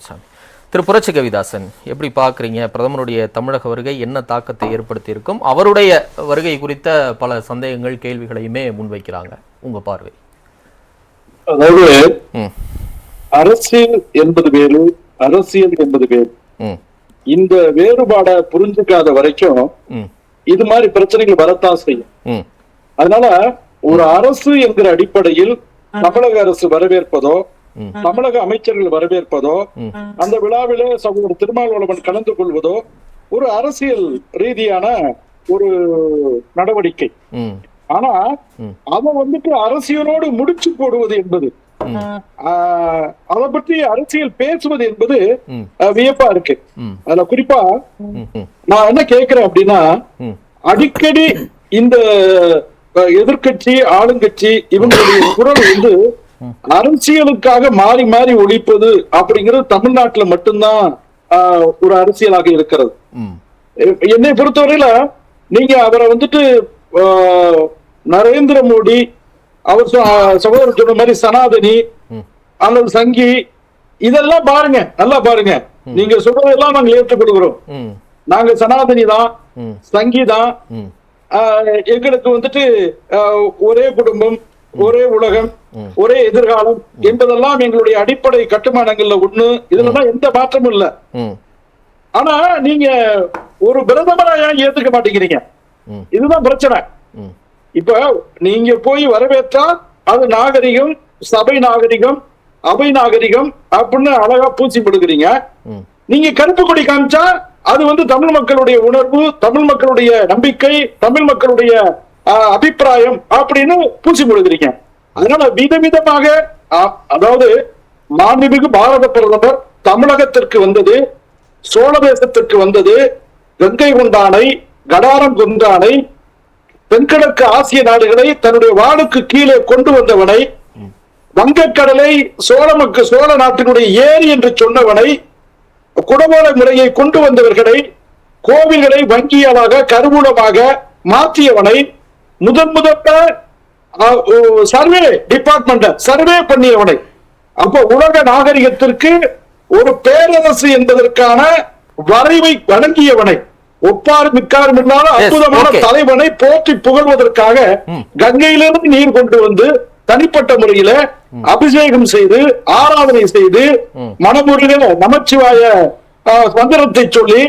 மாரிமுத்துசாமி திரு புரட்சி கவிதாசன் எப்படி பார்க்குறீங்க? பிரதமருடைய தமிழக வருகை என்ன தாக்கத்தை ஏற்படுத்தி இருக்கும் அவருடைய வருகை குறித்த பல சந்தேகங்கள் கேள்விகளையுமே முன்வைக்கிறாங்க. உங்க பார்வை. அதாவது ம். அரசியல் என்பது வேறு அரசியல் என்பது வேறு. இந்த வேறுபாடை புரிஞ்சுக்காத வரைக்கும் இது மாதிரி பிரச்சனைகள் வரத்தான் செய்யும். அதனால ஒரு அரசு என்கிற அடிப்படையில் தமிழக அரசு வரவேற்பதோ. தமிழக அமைச்சர்கள் வரவேற்பதோ. அந்த விழாவிலே சகோதரர் திருமாவளவன் கலந்து கொள்வதோ ஒரு அரசியல் ரீதியான ஒரு நடவடிக்கை. ஆனா. அவன் வந்துட்டு அரசியலோடு முடிச்சு போடுவது என்பது ஆஹ், அதை பற்றி அரசியல் பேசுவது என்பது வியப்பா இருக்கு. அதுல குறிப்பா நான் என்ன கேக்குறேன் அப்படின்னா அடிக்கடி இந்த அஹ், எதிர்க்கட்சி ஆளுங்கட்சி இவங்களுடைய குரல் வந்து அரசியலுக்காக மாறி மாறி ஒழிப்பது அப்படிங்கிறது தமிழ்நாட்டுல மட்டும்தான் ஒரு அரசியலாக இருக்கிறது. என்னை பொறுத்தவரையில நீங்க அவரை வந்துட்டு நரேந்திர மோடி அவர் சகோதரர் சொன்ன மாதிரி சனாதனி அல்லது சங்கி இதெல்லாம் பாருங்க நல்லா பாருங்க. நீங்க சொல்றதெல்லாம் நாங்க ஏற்றுக்கொள்கிறோம். நாங்க சனாதனி தான் சங்கி தான். எங்களுக்கு வந்துட்டு ஒரே குடும்பம் ஒரே உலகம். ஒரே எதிர்காலம் என்பதெல்லாம் எங்களுடைய அடிப்படை கட்டுமானங்கள்ல ஒண்ணு. இதுலதான் எந்த மாற்றமும் இல்ல. ஆனா நீங்க ஒரு பிரதமரா ஏன் ஏத்துக்க மாட்டேங்கிறீங்க. இதுதான் பிரச்சனை. இப்ப நீங்க போய் வரவேற்றா அது நாகரிகம் சபை நாகரிகம் அவை நாகரிகம் அப்படின்னு அழகா பூசி படுக்கிறீங்க நீங்க கருப்பு கொடி காமிச்சா அது வந்து தமிழ் மக்களுடைய உணர்வு தமிழ் மக்களுடைய நம்பிக்கை தமிழ் மக்களுடைய அபிப்பிராயம் அப்படின்னு பூசி முழுகிறீங்க அதனால விதவிதமாக அதாவது மாண்புமிகு பாரத பிரதமர் தமிழகத்திற்கு வந்தது சோழ தேசத்திற்கு வந்தது கங்கை குண்டானை கடாரம் குண்டானை தென்கிழக்கு ஆசிய நாடுகளை தன்னுடைய வாளுக்கு கீழே கொண்டு வந்தவனை வங்கக்கடலை சோழமுக்கு சோழ நாட்டினுடைய ஏரி என்று சொன்னவனை குடவோல முறையை கொண்டு வந்தவர்களை கோவில்களை வங்கியலாக கருவூலமாக மாற்றியவனை முதன் முதல்ல சர்வே டிபார்ட்மெண்ட் சர்வே பண்ணியவனை அப்ப உலக நாகரிகத்திற்கு ஒரு பேரரசு என்பதற்கான வரைவை வழங்கியவனை ஒப்பார் மிக்காரும் இல்லாத அற்புதமான. தலைவனை போற்றி புகழ்வதற்காக. கங்கையிலிருந்து நீர் கொண்டு வந்து தனிப்பட்ட முறையில அபிஷேகம் செய்து ஆராதனை செய்து ம். மனமுருக நமச்சிவாய மந்திரத்தை சொல்லி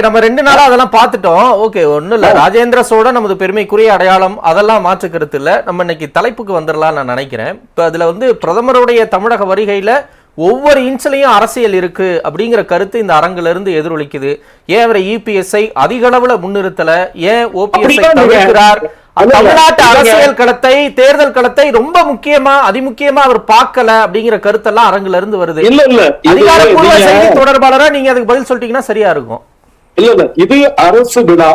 நம்ம ரெண்டு நாளா அதெல்லாம் பார்த்துட்டோம். ஓகே ஒண்ணும் இல்ல. ராஜேந்திர சோழன் நமது பெருமைக்குரிய அடையாளம். அதெல்லாம் மாற்று கருத்து இல்ல. நம்ம இன்னைக்கு தலைப்புக்கு வந்துடலாம் நான் நினைக்கிறேன். இப்ப அதுல வந்து பிரதமருடைய தமிழக வருகையில ஒவ்வொரு இன்ச்லயும் அரசியல் இருக்கு அப்படிங்கிற கருத்து இந்த அரங்குல இருந்து எதிரொலிக்குது. ஏன் அவரை இபிஎஸ்ஐ அதிக அளவுல முன்னிறுத்தல? ஏன் ஓபிஎஸ்ஐ தவிர்க்கிறார்? தமிழ்நாட்டு அரசியல் களத்தை தேர்தல் களத்தை ரொம்ப முக்கியமா அதிமுக்கியமா அவர் பார்க்கல அப்படிங்கிற கருத்தெல்லாம் அரங்குல இருந்து வருது. இல்ல இல்ல. அதிகாரப்பூர்வ செய்தி தொடர்பாளரா நீங்க அதுக்கு பதில் சொல்லிட்டீங்கன்னா சரியா இருக்கும். இல்ல இல்ல. இது அரசு விழா.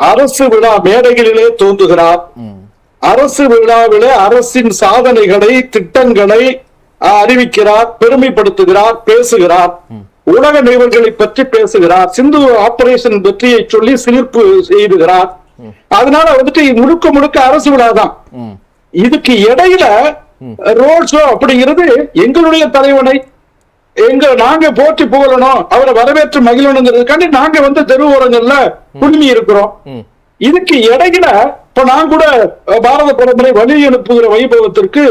அரசு விழா மேடைகளிலே தோன்றுகிறார். அரசு விழாவிலே அரசின் சாதனைகளை திட்டங்களை அறிவிக்கிறார் பெருமைப்படுத்துகிறார் பேசுகிறார். உலக நிகழ்வுகளை பற்றி பேசுகிறார். சிந்து ஆபரேஷன் வெற்றியை சொல்லி சிலிர்ப்பு செய்துகிறார். அதனால வந்துட்டு முழுக்க முழுக்க அரசு விழா தான் ம், இதுக்கு இடையில ரோட் ஷோ அப்படிங்கிறது எங்களுடைய தலைவனை எங்க நாங்க போற்றி புகழணும் அவரை வரவேற்று மகிழணுங்கிறதுக்காண்டி நாங்க வந்து தெருவோரங்கள்ல குழுமி இருக்கிறோம். இதுக்கு இடையில இப்ப நான் கூட பாரத பிரதமரை வழி அனுப்புகிற வைபவத்திற்கு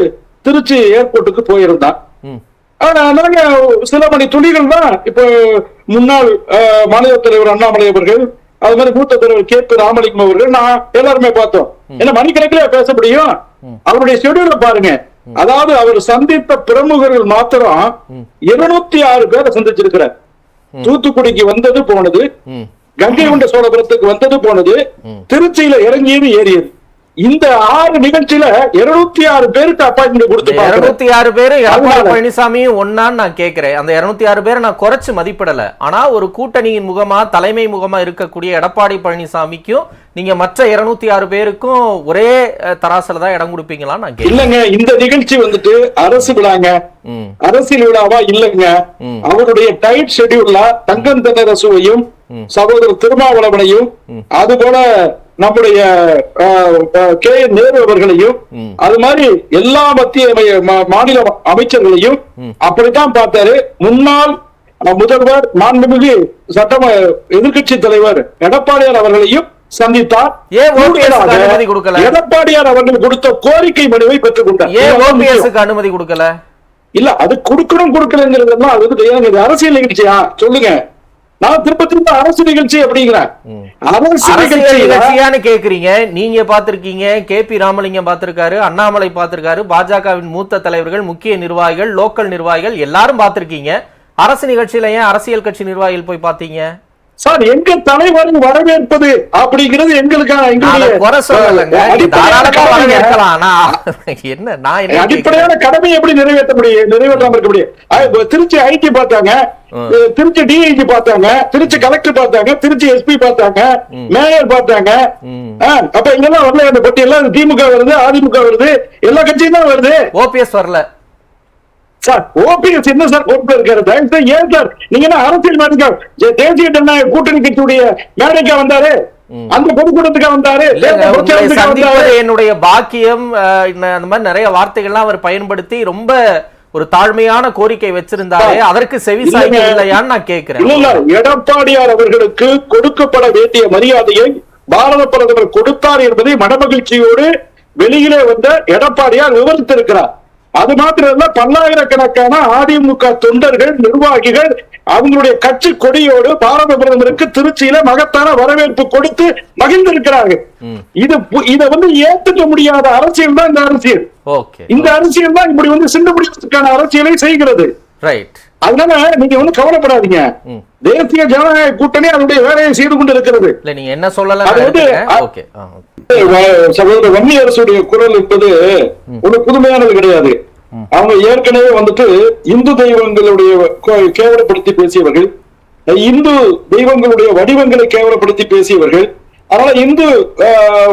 திருச்சி ஏர்போர்ட்டுக்கு போயிருந்தேன். நாங்க சில மணி துளிகள் தான் இப்ப முன்னாள் மாநில தலைவர் அண்ணாமலை அவர்கள் அது மாதிரி மூத்த தலைவர் கே பி ராமலிங்கம் அவர்கள் நான் எல்லாருமே பார்த்தோம். என்ன மணிக்கணக்கிலே பேச முடியும்? அவருடைய ஷெடியூல பாருங்க. அதாவது அவர் சந்தித்த பிரமுகர்கள் மாத்திரம் இருநூத்தி ஆறு பேரை சந்திச்சிருக்கிறார். தூத்துக்குடிக்கு வந்தது போனது கங்கை கொண்ட சோழபுரத்துக்கு வந்தது போனது திருச்சியில இறங்கியது ஏறியது இந்த ஆறு நிகழ்ச்சியில இருநூத்தி ஆறு பேருக்கு அப்பாயின்மெண்ட் கொடுத்து. இருநூத்தி ஆறு பேரு எடப்பாடி பழனிசாமியும் ஒன்னான்னு நான் கேட்கிறேன் அந்த இருநூத்தி ஆறு பேரை நான் குறைச்சு மதிப்பிடல. ஆனா ஒரு கூட்டணியின் முகமா தலைமை முகமா இருக்கக்கூடிய எடப்பாடி பழனிசாமிக்கும் நீங்க மற்ற இருநூத்தி ஆறு பேருக்கும் ஒரே தராசுல தான் இடம் கொடுப்பீங்களான்னு நான் இல்லங்க இந்த நிகழ்ச்சி வந்துட்டு அரசு விழாங்க. அரசியல் விழாவா இல்லைங்க. அவருடைய டைட் ஷெட்யூல்ல தங்கம் தென்னரசுவையும் சகோதரர் திருமாவளவனையும் அது போல நம்முடைய கே. நேரு அவர்களையும். அது மாதிரி எல்லா மத்திய மாநில அமைச்சர்களையும் அப்படித்தான் பார்த்தாரு. முன்னாள் முதல்வர் மாண்புமிகு சட்டம எதிர்க்கட்சி தலைவர் எடப்பாடியார் அவர்களையும் சந்தித்தார்? எடப்பாடியார் அவர்கள் கொடுத்த கோரிக்கை மனுவை பெற்றுக் கொண்டார் அனுமதி கொடுக்கல? இல்ல அது கொடுக்கணும் கொடுக்கலங்கிறதெல்லாம் அது வந்து அரசியல் நிகழ்ச்சியா? சொல்லுங்க. நான் திரும்ப திரும்ப அரசு நிகழ்ச்சி அப்படிங்கிறேன். அரசு நிகழ்ச்சியான்னு கேக்குறீங்க. நீங்க பாத்திருக்கீங்க கே பி ராமலிங்கம் பார்த்திருக்காரு அண்ணாமலை பார்த்திருக்காரு பாஜகவின் மூத்த தலைவர்கள் முக்கிய நிர்வாகிகள் லோக்கல் நிர்வாகிகள் எல்லாரும் பார்த்திருக்கீங்க. அரசு நிகழ்ச்சியில ஏன் அரசியல் கட்சி நிர்வாகிகள் போய் பார்த்தீங்க? சார் எங்க தலைவரை வரவேற்பது அப்படிங்கிறது எங்களுக்கான எங்களுடைய அடிப்படையான கடமை எப்படி நிறைவேற்ற முடியும்? நிறைவேற்றாம இருக்க முடியும். திருச்சி ஐடி பார்த்தாங்க. திருச்சி டிஐஜி பார்த்தாங்க. திருச்சி கலெக்டர் பார்த்தாங்க. திருச்சி எஸ்பி பார்த்தாங்க. மேயர் பார்த்தாங்க. அப்ப இங்கெல்லாம் வரல அந்த பட்டியெல்லாம் திமுக வருது அதிமுக வருது. எல்லா கட்சியும் தான் வருது. ஓபிஎஸ் வரல. சார் ஓபிஎஸ் என்ன சார் பொறுப்பு இருக்காரு. தயவு செய்து ஏன் சார்? நீங்க என்ன அரசியல் மேடைக்கா தேசிய ஜனநாயக கூட்டணி கட்சியுடைய மேடைக்கா வந்தாரு? அந்த பொதுக்கூட்டத்துக்கா வந்தாரு? என்னுடைய பாக்கியம் அந்த மாதிரி நிறைய வார்த்தைகள்லாம் அவர் பயன்படுத்தி ரொம்ப ஒரு தாழ்மையான கோரிக்கை வச்சிருந்தாரு சார், அதற்கு செவி. சாய்க்க இல்லையான்னு நான் கேட்கிறேன். இல்ல எடப்பாடியார் அவர்களுக்கு கொடுக்கப்பட வேண்டிய மரியாதையை பாரத பிரதமர் கொடுத்தார் என்பதை மனமகிழ்ச்சியோடு வெளியிலே வந்த எடப்பாடியார் விவரித்திருக்கிறார். அது மாத்திரம் இல்ல பல்லாயிரக்கணக்கான அதிமுக தொண்டர்கள் நிர்வாகிகள் அவங்களுடைய கட்சி கொடியோடு பாரத பிரதமருக்கு திருச்சியில மகத்தான வரவேற்பு கொடுத்து மகிழ்ந்திருக்கிறார்கள். இது இத வந்து ஏத்துக்க முடியாத அரசியல் தான் இந்த அரசியல். இந்த அரசியல் தான் இப்படி வந்து சிண்டு முடிவதற்கான அரசியலை செய்கிறது. ரைட் அதனால நீங்க வந்து கவலைப்படாதீங்க. தேசிய ஜனநாயக கூட்டணி அதனுடைய வேலையை செய்து கொண்டு இருக்கிறது இல்ல நீங்க என்ன சொல்லல அது வந்து, சகோதரர் வன்னி அரசுடைய குரல் என்பது ஒரு புதுமையானது கிடையாது. அவங்க ஏற்கனவே வந்துட்டு இந்து தெய்வங்களுடைய கேவலப்படுத்தி பேசியவர்கள் இந்து தெய்வங்களுடைய வடிவங்களை கேவலப்படுத்தி பேசியவர்கள் அதனால இந்து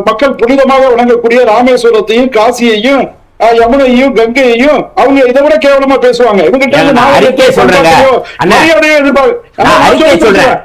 மக்கள் புனிதமாக வணங்கக்கூடிய ராமேஸ்வரத்தையும் காசியையும் யமுனையும் கங்கையையும் அவங்க இதை விட கேவலமா பேசுவாங்க. நாகரிகத்தையோ, அறிக்கை சொல்றேங்க. அறிக்கை சொல்றேன்.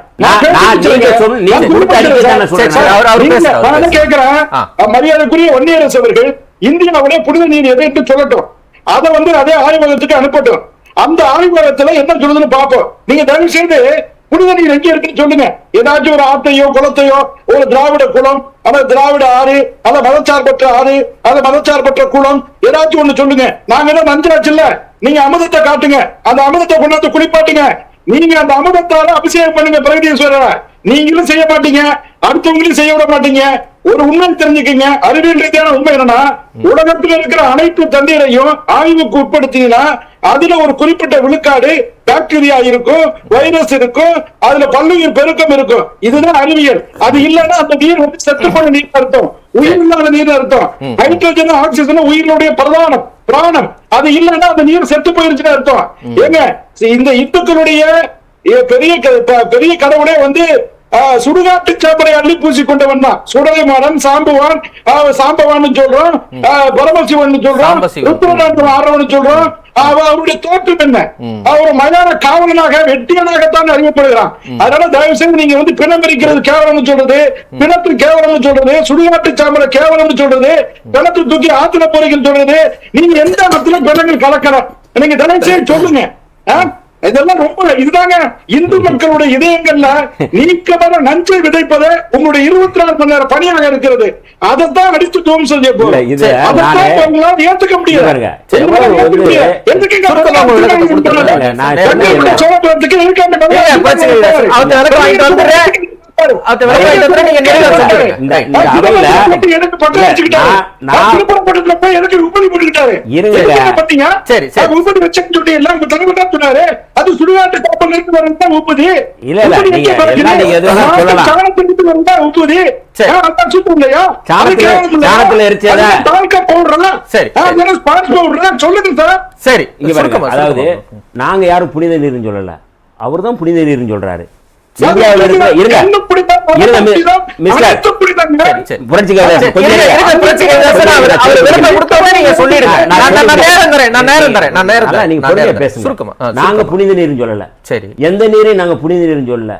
மரியாதைக்குரிய வன்னியரசு அவர்கள் இந்தியாவுடைய புனித நீர் எதை என்று சொல்லட்டும். அதை வந்து அதே ஆய்வகத்துக்கு அனுப்பட்டும். அந்த ஆய்வகத்துல என்ன சொல்லுதுன்னு பார்ப்போம். நீங்க தயவு செய்து புனித நீர் எங்க இருக்குன்னு சொல்லுங்க. ஏதாச்சும் ஒரு ஆத்தையோ குளத்தையோ ஒரு திராவிட குளம் அல்ல திராவிட ஆறு அல்ல மதச்சார்பற்ற ஆறு அல்ல மதச்சார்பற்ற குளம் ஏதாச்சும் ஒண்ணு சொல்லுங்க. நாங்க என்ன மந்திராச்சு இல்ல நீங்க அமிர்தத்தை காட்டுங்க. அந்த அமிர்தத்தை கொண்டாந்து குளிப்பாட்டுங்க. நீங்க அந்த அமிர்தத்தால அபிஷேகம் பண்ணுங்க பிரகதீஸ்வரரை. நீங்களும் செய்ய மாட்டீங்க அடுத்தவங்களையும் செய்ய விட மாட்டீங்க. ஒரு உண்மை தெரிஞ்சுக்கங்க. அறிவியல் ரீதியான உண்மை என்னன்னா உலகத்தில் இருக்கிற அனைத்து தண்ணீரையும் ஆய்வுக்கு உட்படுத்தினா அதுல ஒரு குறிப்பிட்ட விழுக்காடு பாக்டீரியா இருக்கும் வைரஸ் இருக்கும் அதுல பல்லுயிர் பெருக்கம் இருக்கும். இதுதான் அறிவியல். அது இல்லைன்னா அந்த நீர் வந்து செத்து போன நீர் அர்த்தம். உயிர் இல்லாத நீர் அர்த்தம். ஹைட்ரஜன் ஆக்சிஜன் உயிரினுடைய பிரதானம். பிராணம். அது இல்லைன்னா அந்த நீர் செத்து போயிருச்சுன்னு அர்த்தம். ஏங்க இந்த இந்துக்களுடைய பெரிய பெரிய கடவுளே வந்து சுடுகாட்டு சாம்பரை அள்ளி பூசி கொண்டவன் தான். சுடலைமாறன் சாம்பவான் சாம்பவான்னு சொல்றோம் பரமசிவன் சொல்றோம் சாம்பசிவன். ருத்ரநாதன் ஆறவன் சொல்றோம் அவருடைய தோற்றம் என்ன? அவர் மயான காவலனாக வெட்டியனாகத்தான் அறியப்படுகிறான். அதனால தயவு செய்து நீங்க வந்து பிணம் எரிக்கிறது கேவலம்னு சொல்றது பிணத்து கேவலம்னு சொல்றது சுடுகாட்டு சாம்பரை கேவலம்னு சொல்றது பிணத்து தூக்கி ஆத்துல போறீங்கன்னு சொல்றது நீங்க எந்த இடத்துல பிணங்கள் கலக்கலாம் நீங்க தயவு செய்து சொல்லுங்க? இதெல்லாம் ரொம்ப இதுதாங்க. இந்து மக்களுடைய இதயங்கள்ல நீக்கமர நஞ்சை விதைப்பது உங்களுடைய இருபத்தி நாலு மணி நேரம் பணியாக இருக்கிறது. அதைத்தான் அடித்து துவம்சம் செய்ய போறோம். ஏத்துக்க முடியாது. பாருங்க, சரி, தான் தான் தான் அதாவது. நாங்க யாரும் புனித நீர்னு சொல்லல. அவர்தான் புனித நீர்னு சொல்றாரு. நீங்க. புனித சொல்லல. சரி. எந்த நீரையும் புனித சொல்லல.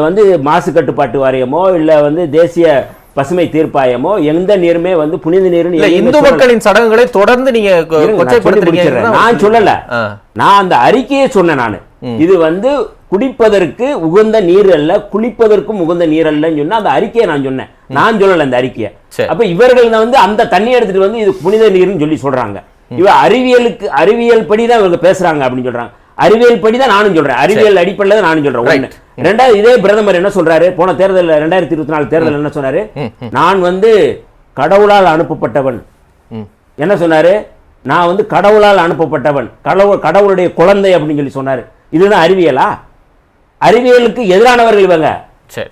வந்து மாசு கட்டுப்பாட்டு வாரியமோ இல்ல வந்து தேசிய பசுமை தீர்ப்பாயமோ எந்த நீருமே வந்து புனித நீர்னு இந்து. மக்களின் சடங்குகளை தொடர்ந்து நீங்க நான் சொல்லல. நான் அந்த அறிக்கையை சொன்னேன் நானு. இது வந்து குடிப்பதற்கு உகந்த நீர் அல்ல குளிப்பதற்கும் உகந்த நீர் அல்லன்னு சொன்னா அந்த அறிக்கையை நான் சொன்னேன். நான் சொல்லல அந்த அறிக்கையை. அப்ப இவர்கள் வந்து அந்த தண்ணி எடுத்துட்டு வந்து இது புனித நீர்னு சொல்லி சொல்றாங்க. இவ அறிவியலுக்கு அறிவியல் படி தான் இவங்க பேசுறாங்க அப்படின்னு சொல்றாங்க. அறிவியல் படி தான் நானும் சொல்றேன். அறிவியல் அடிப்படையில் தான் நானும் சொல்றேன். ஒண்ணு. ரெண்டாவது இதே பிரதமர் என்ன சொல்றாரு? போன தேர்தல் ரெண்டாயிரத்தி இருபத்தி நாலு தேர்தல் என்ன சொன்னாரு? நான் வந்து கடவுளால் அனுப்பப்பட்டவன். என்ன சொன்னாரு? நான் வந்து கடவுளால் அனுப்பப்பட்டவன். கடவுள் கடவுளுடைய குழந்தை அப்படின்னு சொல்லி சொன்னாரு. இதுதான் அறிவியலா? அறிவியலுக்கு எதிரானவர்கள் இவங்க.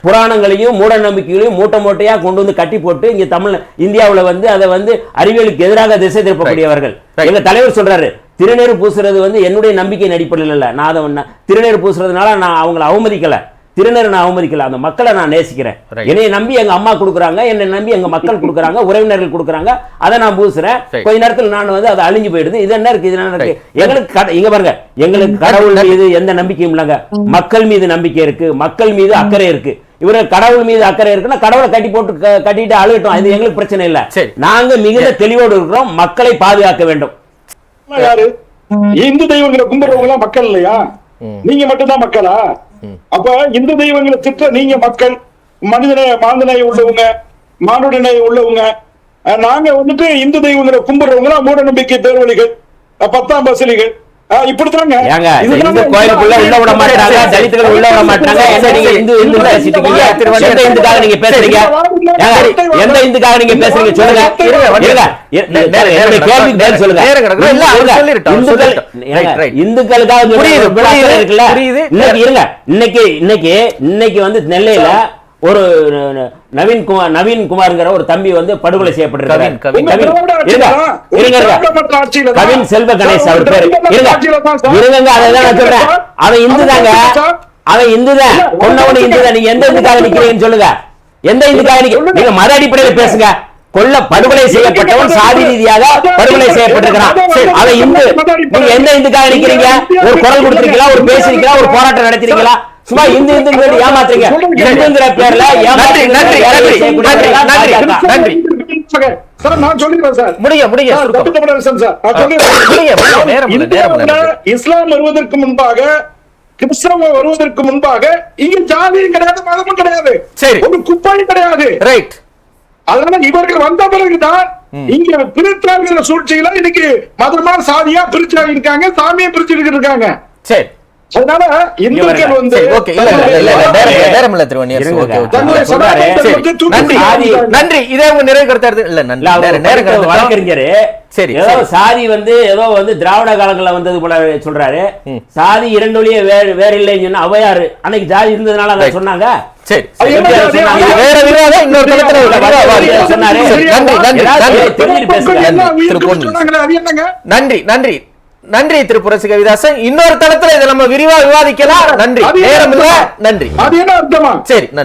புராணங்களையும் மூட நம்பிக்கைகளையும் மூட்டை மூட்டையா கொண்டு வந்து கட்டி போட்டு இங்க தமிழ் இந்தியாவுல வந்து அதை வந்து அறிவியலுக்கு எதிராக திசை திருப்பக்கூடியவர்கள். எங்க தலைவர் சொல்றாரு திருநீர் பூசுறது வந்து என்னுடைய நம்பிக்கையின் அடிப்படையில் இல்ல நான் அதை திருநீர் பூசுறதுனால நான் அவங்களை அவமதிக்கல. திருநீரை நான் அவமதிக்கல. அந்த மக்களை நான் நேசிக்கிறேன். என்னைய நம்பி எங்க அம்மா கொடுக்குறாங்க என்னை நம்பி எங்க மக்கள் கொடுக்குறாங்க உறவினர்கள் கொடுக்குறாங்க. அதை நான் பூசுறேன். கொஞ்ச நேரத்தில் நான் வந்து அது அழிஞ்சு போயிடுது. இது என்ன இருக்கு? இது என்ன இருக்கு. எங்களுக்கு இங்க பாருங்க. எங்களுக்கு கடவுள் மீது எந்த நம்பிக்கையும் இல்லைங்க. மக்கள் மீது நம்பிக்கை இருக்கு. மக்கள் மீது அக்கறை இருக்கு. இவரு கடவுள் மீது அக்கறை இருக்குன்னா கடவுளை கட்டி போட்டு கட்டிட்டு அழுகட்டும். அது எங்களுக்கு பிரச்சனை இல்ல. சரி. நாங்க மிகுந்த தெளிவோடு இருக்கிறோம். மக்களை பாதுகாக்க வேண்டும். யாரு? இந்து தெய்வங்களை கும்பிடுறவங்க எல்லாம் மக்கள் இல்லையா? நீங்க மட்டும்தான் மக்களா? அப்ப இந்து தெய்வங்களை திட்ட நீங்க மக்கள் மனிதநேய மாந்தநேய உள்ளவங்க மானுடநேய உள்ளவங்க நாங்க வந்துட்டு இந்து தெய்வங்களை கும்பிடுறவங்க மூட நம்பிக்கை பேர்வழிகள் பத்தாம் பசலிகள் இப்படித்தாங்க. ஏங்க இதுதாங்க இந்து கோயிலுக்குள்ள உள்ள விட மாட்டாங்க தலித்துகள் உள்ள விட மாட்டாங்க என்ன நீங்க இந்து இந்து பேசிட்டு இருக்கீங்க? எந்த இந்துக்காக நீங்க பேசுறீங்க? ஏங்க, எந்த இந்துக்காக நீங்க பேசுறீங்க சொல்லுங்க. பதில் சொல்லுங்க. இந்துக்கள். இந்துக்களுக்காக சொல்ற புரியுது, ஒரு விழாக்கள் புரியுது, இருக்குல்ல? புரியுது. இன்னைக்கு இருங்க இன்னைக்கு இன்னைக்கு இன்னைக்கு வந்து நெல்லையில ஒரு நவீன் குமார் நவீன் குமார்ங்கிற ஒரு தம்பி வந்து படுகொலை செய்யப்பட்டிருக்காரு. கவின், செல்வ கணேஷ் அவர் பேரு. இருங்க. அதான் நான் சொல்றேன். அவன் இந்து தாங்க. அவன் இந்து தான் கொன்னவனு இந்து தான் நீங்க எந்த இந்துக்காக நிக்கிறீங்கன்னு சொல்லுங்க. எந்த இந்துக்காக நிக்க நீங்க மத அடிப்படையில் பேசுங்க. கொல்ல படுகொலை செய்யப்பட்டவன் சாதி ரீதியாக படுகொலை செய்யப்பட்டிருக்கிறான். அவன் இந்து நீங்க எந்த இந்துக்காக நிக்கிறீங்க? ஒரு குரல் கொடுத்திருக்கீங்களா? ஒரு பேசுறீங்களா ஒரு போராட்டம் நடத்துறீங்களா சும்மா இந்து இந்து சொல்லி ஏமாத்துறீங்க. இந்துங்கிற பேர்ல இஸ்லாம் வருவதற்கு முன்பாக கிறிஸ்தவம் வருவதற்கு முன்பாக இங்க ஜாதியும் கிடையாது மதமும் கிடையாது. சரி. ஒரு குப்பாயும் கிடையாது. ரைட் அதனால இவர்கள் வந்த பிறகுதான் இங்க பிரித்தாளுகிற சூழ்ச்சியில இன்னைக்கு மதமா சாதியா பிரிச்சு இருக்காங்க சாமியை பிரிச்சுட்டு இருக்காங்க. சரி. அதனால இந்துக்கள் வந்து நன்றி இதே உங்க நிறைவு கருத்தா இல்ல நன்றி. வழக்கறிஞரு சரி, ஏதோ. சாதி வந்து ஏதோ வந்து திராவிட காலங்கள்ல வந்தது போல சொல்றாரு. சாதி இரண்டு வழியே வேறு வேற இல்லைன்னு சொன்னா அவையாரு அன்னைக்கு ஜாதி இருந்ததுனால அதை. சொன்னாங்க? நன்றி நன்றி நன்றி. நன்றி நன்றி நன்றி திரு புரட்சி கவிதாசன். இன்னொரு தளத்துல இதை நம்ம விரிவா விவாதிக்கலாம். நன்றி. நேரம் இல்ல? நன்றி. அது என்ன அர்த்தமா சரி நன்றி.